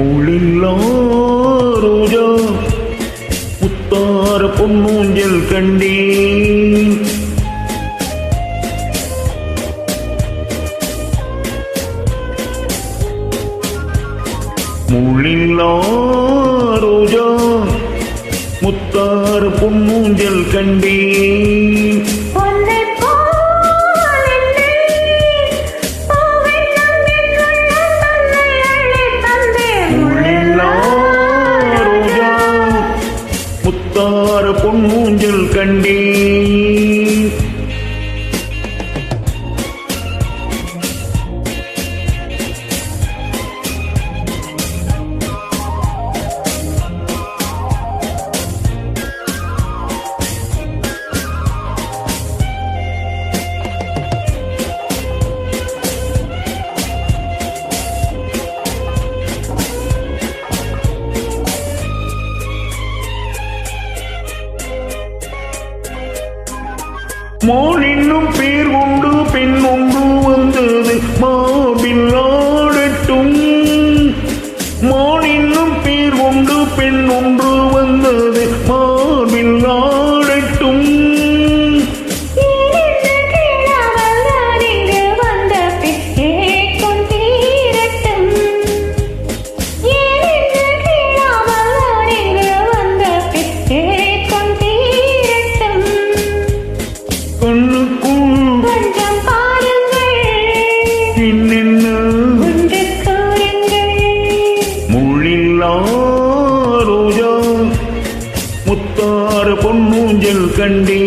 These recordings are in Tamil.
உள்ளில்லா ரோஜா முத்தார பொன்னூஞ்சல் கண்டேன். முள்ளில்லா ரோஜா முத்தார பொன்னூஞ்சல் கண்டேன். மோன் என்னும் பேர் உண்டு பெண் உண்டு. கூறுங்கள் முள்ளில்லா ரோஜா முத்தார பொன்னூஞ்சல் கண்டே.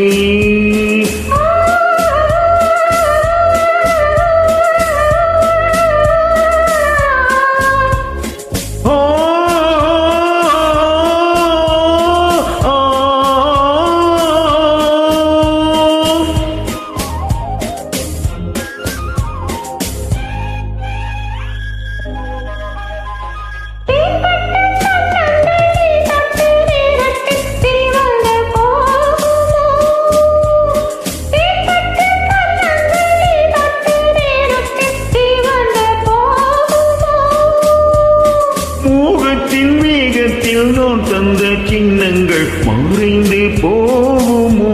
வேகத்தில் நான் தந்த சின்னங்கள் மறைந்து போகுமோ?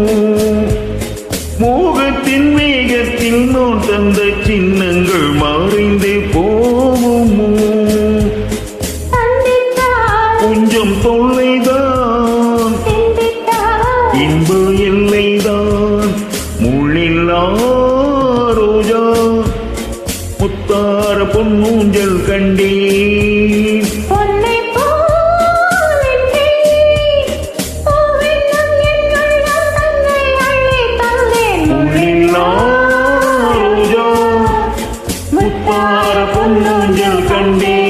மோகத்தின் வேகத்தில் நான் தந்த சின்னங்கள் மறைந்து போகுமோ? கொஞ்சம் தொல்லைதான். இன்ப எல்லைதான். முள்ளில்லா ரோஜா. முத்தார பொன்னூஞ்சல் கண்டே பார பொன்னஞ்சல் கண்டே.